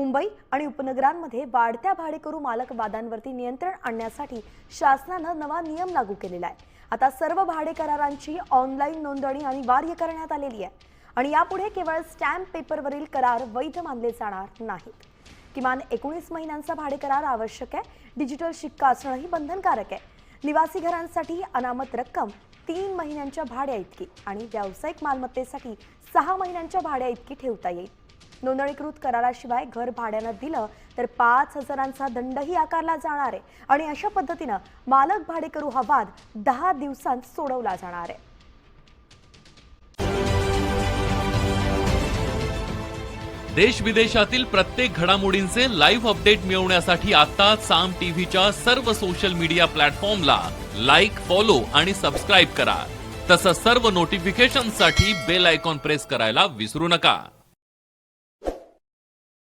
मुंबई आणि उपनगरांमध्ये वाढत्या भाडेकरू मालक वादांवरती नियंत्रण आणण्यासाठी शासनानं नवा नियम लागू केलेला आहे. आता सर्व भाडे करारांची ऑनलाईन नोंदणी अनिवार्य करण्यात आलेली आहे आणि यापुढे केवळ स्टॅम्प पेपरवरील करार वैध मानले जाणार नाहीत. किमान एकोणीस महिन्यांचा भाडे करार आवश्यक आहे. डिजिटल शिक्का असणंही बंधनकारक आहे. निवासी घरांसाठी अनामत रक्कम तीन महिन्यांच्या भाड्या इतकी आणि व्यावसायिक मालमत्तेसाठी सहा महिन्यांच्या भाड्या इतकी ठेवता येईल. नोंदणीकृत कराराशिवाय घर भाड्यानं दिलं तर पाच हजारांचा दंडही आकारला जाणार आहे. आणि अशा पद्धतीनं मालक भाडेकरू हा वाद दहा दिवसांत सोडवला जाणार आहे. देश विदेशातील प्रत्येक घडामोडींचे लाईव्ह अपडेट मिळवण्यासाठी आता साम टीव्हीच्या सर्व सोशल मीडिया प्लॅटफॉर्मला लाईक फॉलो आणि सबस्क्राईब करा. तसंच सर्व नोटिफिकेशनसाठी बेल आयकॉन प्रेस करायला विसरू नका.